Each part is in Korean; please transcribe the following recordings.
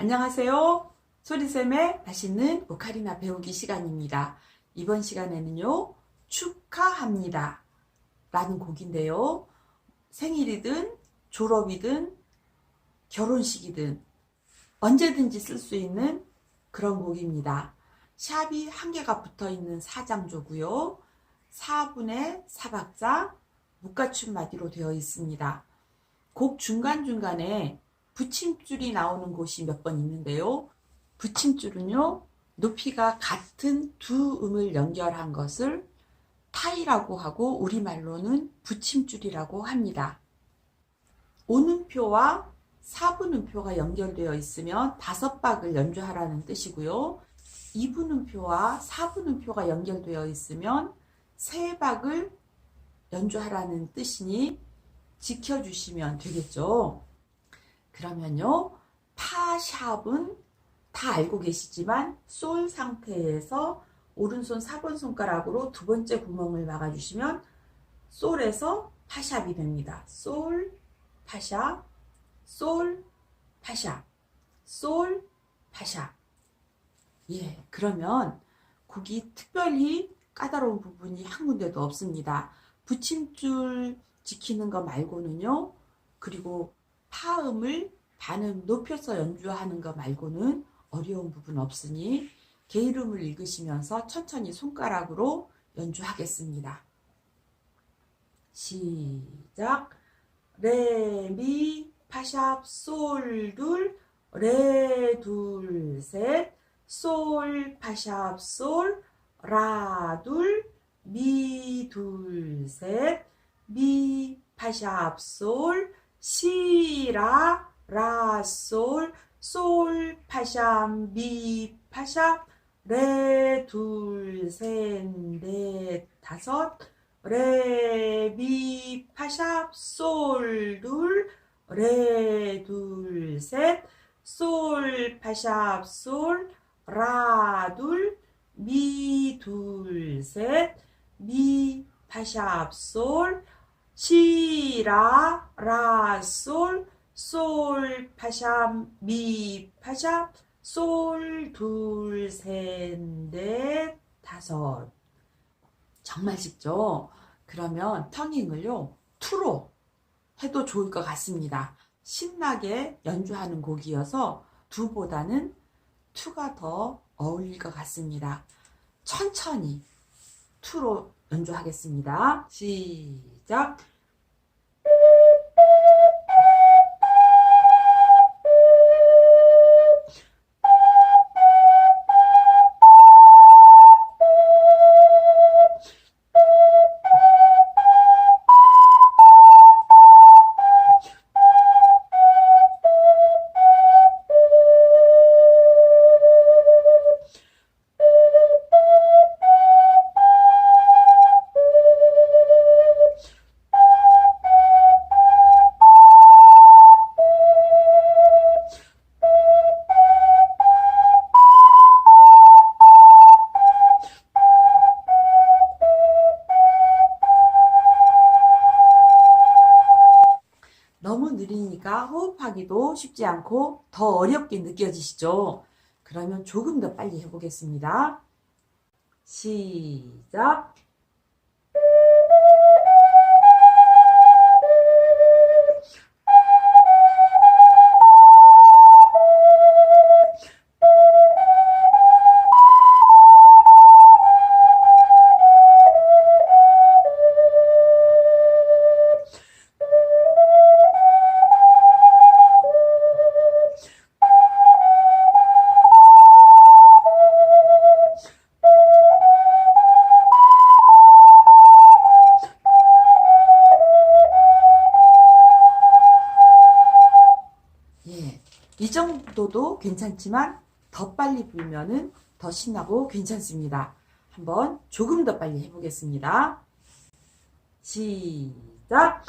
안녕하세요. 소리쌤의 맛있는 오카리나 배우기 시간입니다. 이번 시간에는요, 축하합니다. 라는 곡인데요. 생일이든 졸업이든 결혼식이든 언제든지 쓸 수 있는 그런 곡입니다. 샵이 한 개가 붙어 있는 사장조고요. 4분의 4박자 묶가춤 마디로 되어 있습니다. 곡 중간중간에 붙임줄이 나오는 곳이 몇 번 있는데요. 붙임줄은요, 높이가 같은 두 음을 연결한 것을 타이라고 하고 우리말로는 붙임줄이라고 합니다. 오음표와 사분음표가 연결되어 있으면 다섯 박을 연주하라는 뜻이고요. 이분음표와 사분음표가 연결되어 있으면 세 박을 연주하라는 뜻이니 지켜주시면 되겠죠. 그러면요, 파샵은 다 알고 계시지만 솔 상태에서 오른손 4번 손가락으로 두 번째 구멍을 막아주시면 솔에서 파샵이 됩니다. 솔, 파샵, 솔, 파샵, 솔, 파샵. 예, 그러면 곡이 특별히 까다로운 부분이 한 군데도 없습니다. 붙임줄 지키는 거 말고는요, 그리고 파음을 반음 높여서 연주하는 거 말고는 어려운 부분 없으니 게으름을 읽으시면서 천천히 손가락으로 연주하겠습니다. 시작. 레, 미, 파샵, 솔, 둘, 레, 둘, 셋, 솔, 파샵, 솔, 라, 둘, 미, 둘, 셋, 미, 파샵, 솔, 시, 라, 라, 솔, 솔, 파샵, 미, 파샵, 레, 둘, 셋, 넷, 다섯, 레, 미, 파샵, 솔, 둘, 레, 둘, 셋, 솔, 파샵, 솔, 라, 둘, 미, 둘, 셋, 미, 파샵, 솔, 시, 라, 라, 솔, 솔, 파샵, 미, 파샵, 솔, 둘, 셋, 넷, 다섯. 정말 쉽죠? 그러면 터닝을요, 투로 해도 좋을 것 같습니다. 신나게 연주하는 곡이어서 두보다는 투가 더 어울릴 것 같습니다. 천천히 투로 연주하겠습니다. 시작. 느리니까 호흡하기도 쉽지 않고 더 어렵게 느껴지시죠? 그러면 조금 더 빨리 해보겠습니다. 시작. 이 정도도 괜찮지만 더 빨리 불면은 더 신나고 괜찮습니다. 한번 조금 더 빨리 해보겠습니다. 시작.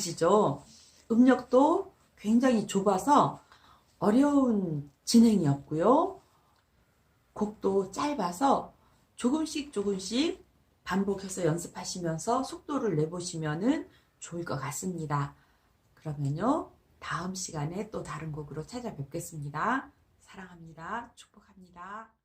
가시죠. 음력도 굉장히 좁아서 어려운 진행이었고요. 곡도 짧아서 조금씩 조금씩 반복해서 연습하시면서 속도를 내보시면은 좋을 것 같습니다. 그러면요. 다음 시간에 또 다른 곡으로 찾아뵙겠습니다. 사랑합니다. 축복합니다.